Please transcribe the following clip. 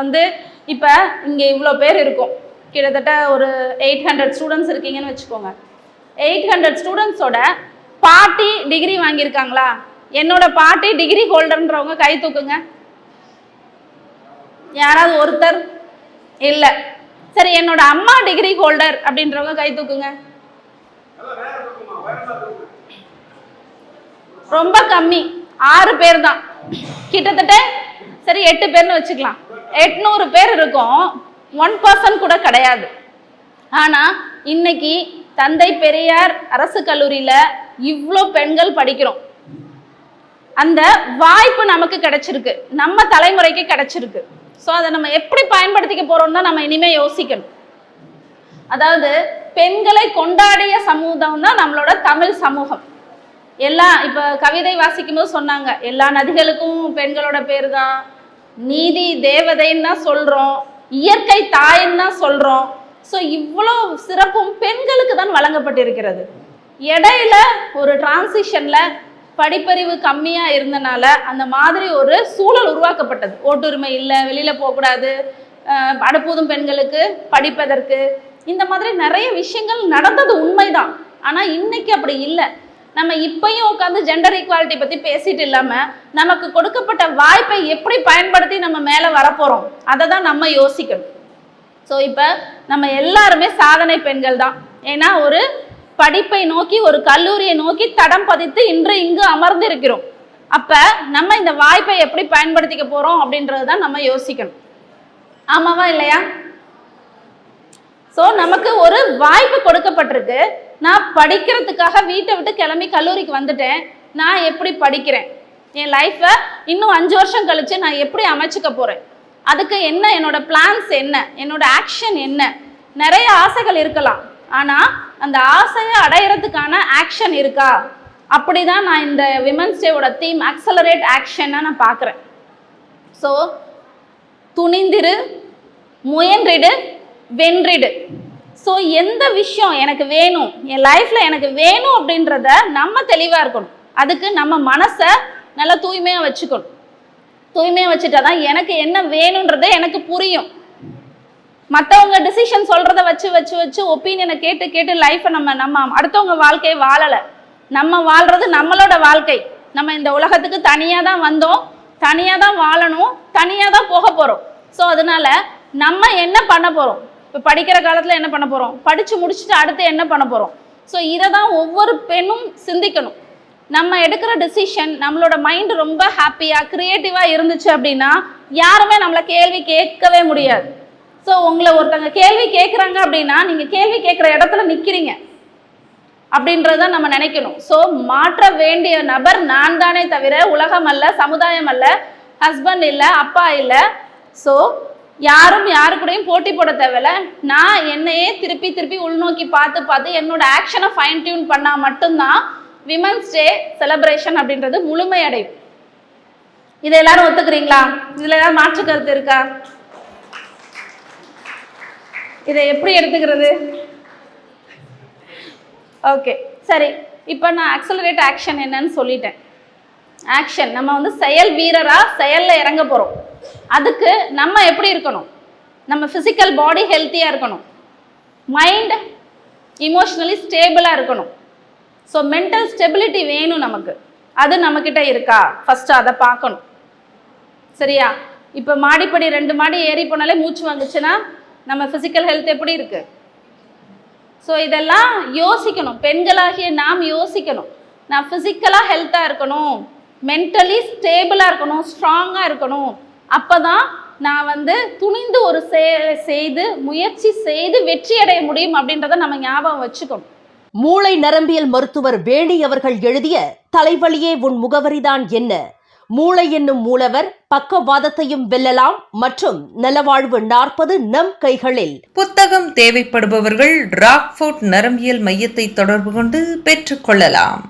வந்து இப்போ இங்கே இவ்வளோ பேர் இருக்கும். கிட்டத்தட்ட ஒரு எயிட் ஹண்ட்ரட் ஸ்டூடெண்ட்ஸ் இருக்கீங்கன்னு வச்சுக்கோங்க. எயிட் ஹண்ட்ரட் ஸ்டூடெண்ட்ஸோட பாட்டி டிகிரி வாங்கியிருக்காங்களா? என்னோட பாட்டி டிகிரி ஹோல்டர்ன்றவங்க கை தூக்குங்க. யாராவது ஒருத்தர்? இல்லை. சரி என்னோட அம்மா டிகிரி ஹோல்டர் அப்படின்றவங்க கை தூக்குங்க. ரொம்ப கம்மி. ஆறு பேர் தான். கிட்டத்தட்ட சரி எட்டு பேர்னு வச்சுக்கலாம். எட்நூறு பேர் இருக்கும். ஒன் பர்சன்ட் கூட கிடையாது. ஆனால் இன்னைக்கு தந்தை பெரியார் அரசு கல்லூரியில் இவ்வளோ பெண்கள் படிக்கிறோம். அந்த வாய்ப்பு நமக்கு கிடைச்சிருக்கு. நம்ம தலைமுறைக்கு கிடைச்சிருக்கு. ஸோ அதை நம்ம எப்படி பயன்படுத்திக்க போறோம் தான் நம்ம இனிமே யோசிக்கணும். அதாவது பெண்களை கொண்டாடிய சமூகம் தான் நம்மளோட தமிழ் சமூகம். எல்லா இப்போ கவிதை வாசிக்கும் போது சொன்னாங்க எல்லா நதிகளுக்கும் பெண்களோட பேர் தான். நீதி தேவதைன்னு தான் சொல்றோம். இயற்கை தாயின்னு தான் சொல்றோம். ஸோ இவ்வளோ சிறப்பும் பெண்களுக்கு தான் வழங்கப்பட்டிருக்கிறது. இடையில ஒரு டிரான்சிஷன்ல படிப்பறிவு கம்மியா இருந்தனால அந்த மாதிரி ஒரு சூழல் உருவாக்கப்பட்டது. ஓட்டுரிமை இல்லை வெளியில போகக்கூடாது அடுப்பூதும் பெண்களுக்கு படிப்பதற்கு. இந்த மாதிரி நிறைய விஷயங்கள் நடந்தது உண்மைதான். ஆனால் இன்னைக்கு அப்படி இல்லை. நம்ம இப்பயும் உட்காந்து ஜெண்டர் ஈக்குவாலிட்டி பத்தி பேசிட்டு இல்லாம நமக்கு கொடுக்கப்பட்ட வாய்ப்பை எப்படி பயன்படுத்தி நம்ம மேல வரப்போறோம்? அதை தான் நம்ம யோசிக்கணும். ஸோ இப்போ நம்ம எல்லாருமே சாதனை பெண்கள் தான். ஏன்னா ஒரு படிப்பை நோக்கி ஒரு கல்லூரியை நோக்கி தடம் பதித்து இன்று இங்கு அமர்ந்திருக்கிறோம். அப்ப நம்ம இந்த வாய்ப்பை எப்படி பயன்படுத்திக்க போறோம் அப்படின்றது தான் நம்ம யோசிக்கணும். ஆமாவா இல்லையா? ஸோ நமக்கு ஒரு வாய்ப்பு கொடுக்கப்பட்டிருக்கு. நான் படிக்கிறதுக்காக வீட்டை விட்டு கிளம்பி கல்லூரிக்கு வந்துட்டேன். நான் எப்படி படிக்கிறேன்? என் லைஃப்பை இன்னும் அஞ்சு வருஷம் கழித்து நான் எப்படி அமைச்சுக்க போகிறேன் அதுக்கு என்ன என்னோட பிளான்ஸ் என்ன? என்னோட ஆக்ஷன் என்ன? நிறைய ஆசைகள் இருக்கலாம். ஆனால் அந்த ஆசையை அடையிறதுக்கான ஆக்ஷன் இருக்கா? அப்படிதான் நான் இந்த விமன்ஸ் டேவோட தீம் அக்சலரேட் ஆக்ஷனை நான் பார்க்குறேன். ஸோ துணிந்திரு முயன்றிடு வென்றிடு. ஸோ எந்த விஷயம் எனக்கு வேணும்? என் லைஃப்பில் எனக்கு வேணும் அப்படின்றத நம்ம தெளிவாக இருக்கணும். அதுக்கு நம்ம மனசை நல்லா தூய்மையாக வச்சுக்கணும். தூய்மையாக வச்சுட்டா தான் எனக்கு என்ன வேணுன்றது எனக்கு புரியும். மற்றவங்க டிசிஷன் சொல்கிறத வச்சு வச்சு வச்சு ஒப்பீனியனை கேட்டு கேட்டு லைஃப்பை நம்ம நம்ம அடுத்தவங்க வாழ்க்கையை வாழலை. நம்ம வாழ்கிறது நம்மளோட வாழ்க்கை. நம்ம இந்த உலகத்துக்கு தனியாக தான் வந்தோம். தனியாக தான் வாழணும். தனியாக தான் போக போகிறோம் ஸோ அதனால நம்ம என்ன பண்ண போகிறோம் இப்போ படிக்கிற காலத்தில் என்ன பண்ண போகிறோம் படித்து முடிச்சுட்டு அடுத்து என்ன பண்ண போகிறோம் ஸோ இதை தான் ஒவ்வொரு பெண்ணும் சிந்திக்கணும். நம்ம எடுக்கிற டெசிஷன் நம்மளோட மைண்ட் ரொம்ப ஹாப்பியாக க்ரியேட்டிவாக இருந்துச்சு அப்படின்னா யாருமே நம்மளை கேள்வி கேட்கவே முடியாது. ஸோ உங்களை ஒருத்தங்க கேள்வி கேட்குறாங்க அப்படின்னா நீங்கள் கேள்வி கேட்குற இடத்துல நிற்கிறீங்க அப்படின்றத நம்ம நினைக்கணும். ஸோ மாற்ற வேண்டிய நபர் நான் தானே தவிர உலகம் அல்ல சமுதாயம் அல்ல ஹஸ்பண்ட் இல்லை அப்பா இல்லை. ஸோ யாரும் யாரு கூடயும் போட்டி போட தேவையில்ல. நான் என்னையே திருப்பி திருப்பி உள்நோக்கி பார்த்து பார்த்து என்னோட ஆக்ஷனை ஃபைன் டியூன் பண்ணால் மட்டும்தான் விமன்ஸ் டே செலப்ரேஷன் அப்படின்றது முழுமையடையும். இதை எல்லாரும் ஒத்துக்கிறீங்களா? இதில் ஏதாவது மாற்று கருத்து இருக்கா? இதை எப்படி எடுத்துக்கிறது? ஓகே சரி. இப்போ நான் அக்சலரேட் ஆக்ஷன் என்னன்னு சொல்லிட்டேன். ஆக்ஷன் நம்ம வந்து செயல் வீரராக செயலில் இறங்க போகிறோம் அதுக்கு நம்ம எப்படி இருக்கணும்? நம்ம ஃபிசிக்கல் பாடி ஹெல்த்தியாக இருக்கணும். மைண்ட் இமோஷ்னலி ஸ்டேபிளாக இருக்கணும். ஸோ மென்டல் ஸ்டெபிலிட்டி வேணும் நமக்கு. அது நம்மக்கிட்ட இருக்கா? ஃபஸ்ட்டு அதை பார்க்கணும். சரியா? இப்போ மாடிப்படி ரெண்டு மாடி ஏறி போனாலே மூச்சு வந்துச்சுன்னா நம்ம ஃபிசிக்கல் ஹெல்த் எப்படி இருக்குது ஸோ இதெல்லாம் யோசிக்கணும். பெண்களாகிய நாம் யோசிக்கணும். நான் ஃபிசிக்கலாக ஹெல்த்தாக இருக்கணும். மென்டலி ஸ்டேபிளாக இருக்கணும் ஸ்ட்ராங்காக இருக்கணும். அப்போ தான் நான் வந்து துணிந்து ஒரு செயலை செய்து முயற்சி செய்து வெற்றி அடைய முடியும் அப்படின்றத நம்ம ஞாபகம் வச்சுக்கணும். மூளை நரம்பியல் மருத்துவர் வேணி அவர்கள் எழுதிய தலைவலியே உன் முகவரிதான் என்ன? மூளை என்னும் மூலவர் பக்கவாதத்தையும் வெல்லலாம் மற்றும் நலவாழ்வு நாற்பது நம் கைகளில். புத்தகம் தேவைப்படுபவர்கள் ராக்ஃபோர்ட் நரம்பியல் மையத்தை தொடர்பு கொண்டு பெற்றுக்கொள்ளலாம்